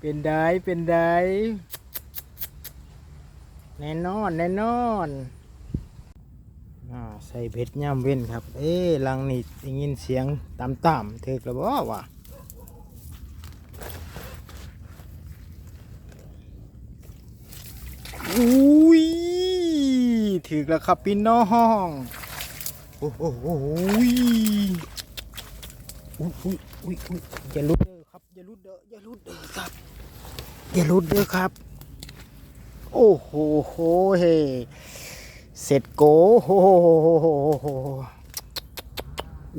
เป็นได้เป็นได้แน่นอนแน่นอนอใส่เบ็ดย่ำเว้นครับ เอ๊ลังนี่ได้ยินเสียงต่ำๆเถือกระบอกว่าอุ้ยถือกแล้วครับพี่น้องโอ้โหอุ้ยอุ้ยอุ้ยอุ้ยอุ้ยอย่าลุดเด้ อย่าลุดเด้ออย่าลุดเด้อครับ อย่าลุดเด้อครับ โอ้โหโหเฮเสร็จโกโห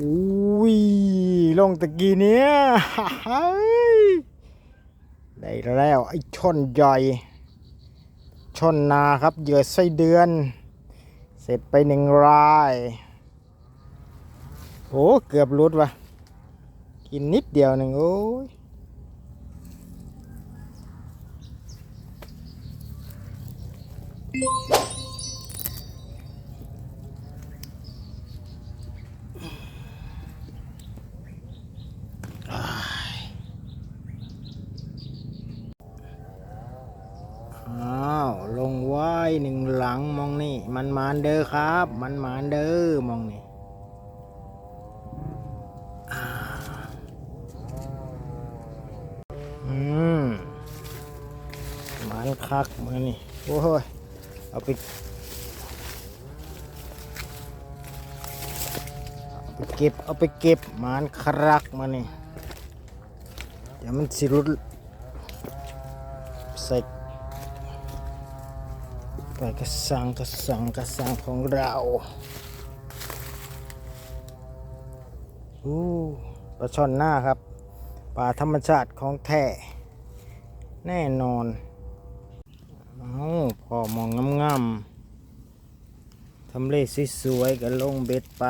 อุ้ยลงตะกี้เนี้ยได้แล้วไอ้ชนใหญ่ชนนาครับเหยื่อไส้เดือน เสร็จไปหนึ่งรายโอ้เกือบหลุดวะกินนิดเดียวหนึ่งโอ้ย อ้าว ลงไว้หนึ่งหลังมองนี่ มันมานเด้อครับ มันมานเด้อมองนี่อ่าอืมมันคักมือนี่ โอ้ย เอาไปเอาไปเก็บเอาไปเก็บมันครักมานี่เดี๋ยวมันสิรุดใส่ไปกระสังกระสังกระสังของเราอู้ปลาช่อนหน้าครับปลาธรรมชาติของแท้แน่นอน อาพอมองงามๆทำเลสวยๆก็ลงเบ็ดไป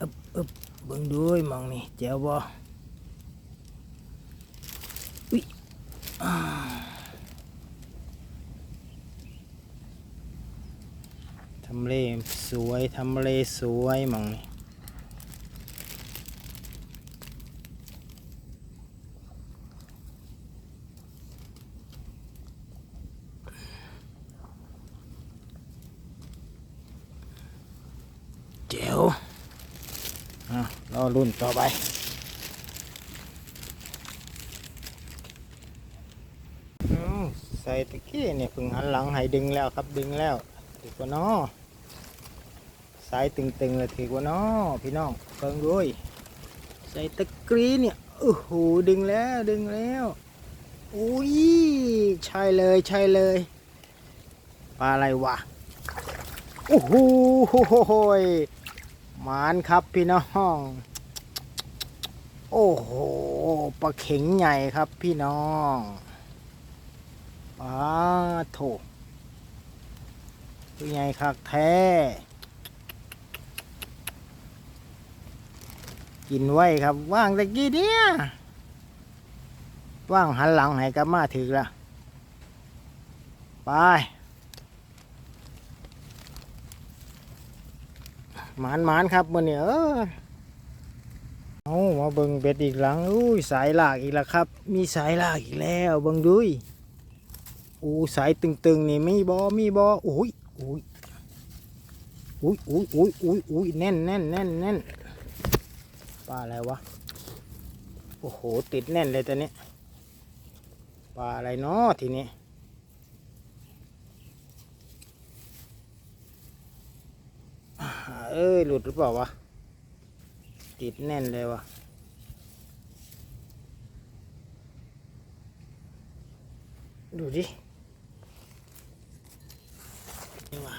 อึบอึบเบิ่งด้วยมองนี่เจ้าบ่อุ๊ยทำเลสวย ทำเลสวยมองนี่ จ๋วอะรอรุ่นต่อไป ใส่ตะกี้เนี่ยพึ่งหันหลังให้ดึงแล้วครับดึงแล้วดีกว่าน้อสายตึงๆเลยถือว่าน้อพี่น้องเพิ่งด้วยใส่ตะกรีเนี่ยโอ้โหดึงแล้วดึงแล้วอุ้ยใช่เลยใช่เลยปลาอะไรวะโอ้โหโหมานครับพี่น้อง โอ้โหปลาเข็งใหญ่ครับพี่น้องปลาโถตัวใหญ่คักแท้ กินไว้ครับ ว่างตะกี้เนี่ยว่างหันหลังให้กับมาถือละไป หมานหมานครับมื่อนี้เออเอามาเบิ่งเบ็ดอีกหลังอุ้ยสายลากอีกแล้วครับ มีสายลากอีกแล้วเบิ่งดุยอู้สายตึงๆนี่มีบอมีบออุ้ยอุ้ยอุ้ยอุ้ยอุ้ยอุ้ยอุ้ยแน่นแน่นแน่นแน่นปลาอะไรวะโอ้โหติดแน่นเลยตัวนี้ปลาอะไรเนาะทีนี้ อ่า เอ้ย หลุดหรือเปล่าวะ ติดแน่นเลยวะดูดินี่วะ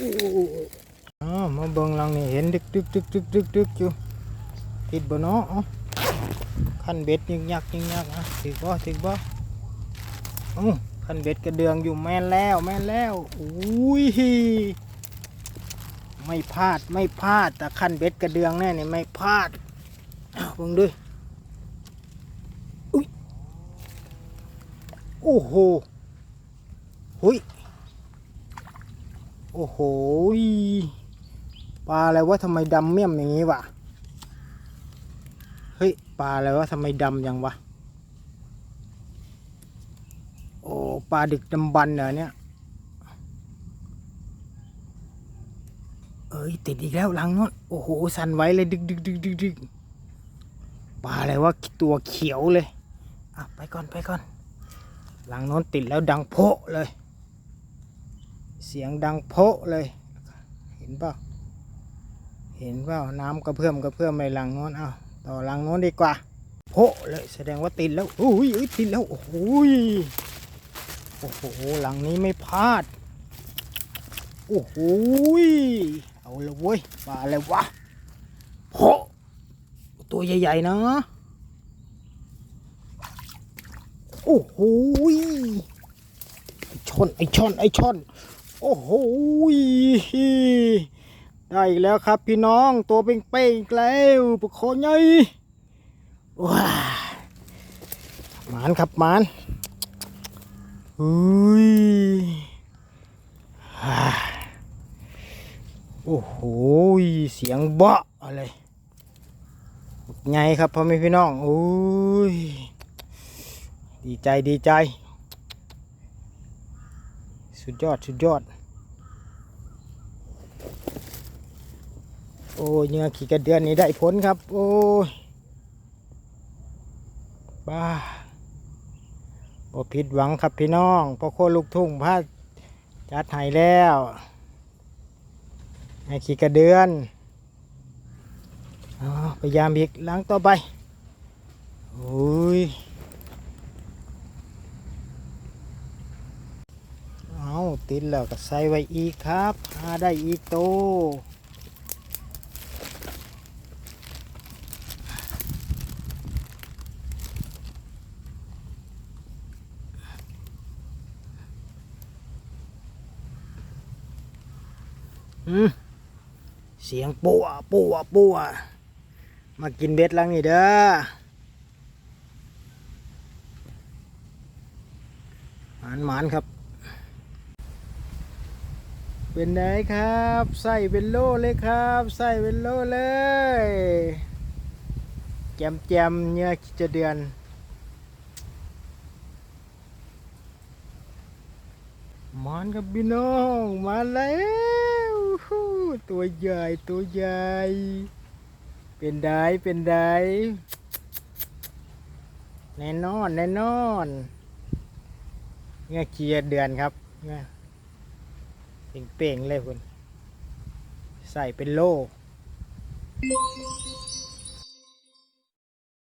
อ๋อมาเบิ่งหลังนี่เห็นดึกดึกดึกดึกดึกดึกอยู่ติดบ่เนาะเอ้าคันเบ็ดยึกยักยึกยักอะถึกบ่ถึกบ่เอ้าคันเบ็ดกระเดืองอยู่แม่นแล้วแม่นแล้วอุ้ยไม่พลาดไม่พลาดแต่ขั้นเบ็ดกระเดืองแน่นี่ไม่พลาดเบิ่งด้วยอุ้ยโอ้โหหุ้ย โอ้โหปลาอะไรวะทำไมดำเมี่ยมอย่างนี้วะเฮ้ยปลาอะไรวะทำไมดำยังวะโอ้ปลาดึกดำบรรพ์เหรอเนี่ยเอ้ยติดอีกแล้วหลังนู้นโอ้โหสั่นไหวเลยดึกดึกดึกดึกดึกปลาอะไรวะตัวเขียวเลยอะไปก่อนไปก่อนหลังโน้นติดแล้วดังโพะเลย เสียงดังโพะเลย เห็นเปล่าเห็นเปล่าน้ำกระเพื่อมกระเพื่อมในหลังโน้นเอาต่อหลังโน้นดีกว่าโพะเลยแสดงว่าติดแล้วอุ้ยอุ้ยติดแล้วโอ้โหยโอ้โหหลังนี้ไม่พลาดโอ้โหยเอาละเว้ยปลาอะไรวะโพะตัวใหญ่ๆนะโอ้โหยไอชนไอช่อนไอช่อน โอ้โหได้อีกแล้วครับพี่น้องตัวเป้งๆอีกแล้วปลาคอใหญ่ว้าหมานครับหมานอุ้ยโอ้โหเสียงเบาะอะไรไงครับพ่อแม่พี่น้องโอ้ยดีใจดีใจ สุดยอดสุดยอด โอ้ยเนื้อขี่กระเดือนนี้ได้ผลครับ โอ้ยบ้าบ่ผิดหวังครับพี่น้องพ่อโคลูกทุ่งพาจัดให้แล้วให้ขี่กระเดือนอพยายามอีกล้างต่อไปโอ้ย เอา ติดแล้วก็ใส่ไว้อีกครับหาได้อีกโตเสียงปัวปัวปัวมากินเบ็ดลังนี่เด้อ หมานหมานครับ เป็นไงครับใส่เป็นโลเลยครับใส่เป็นโลเลยแจมแจมเนื้อจะเดือนมานครับพี่น้องมาแล้วตัวใหญ่ตัวใหญ่เป็นได้เป็นได้แน่นอนแน่นอนเงี้ยเคียเดือนครับเงี้ย เป่งๆเลยคุณใส่เป็นโล่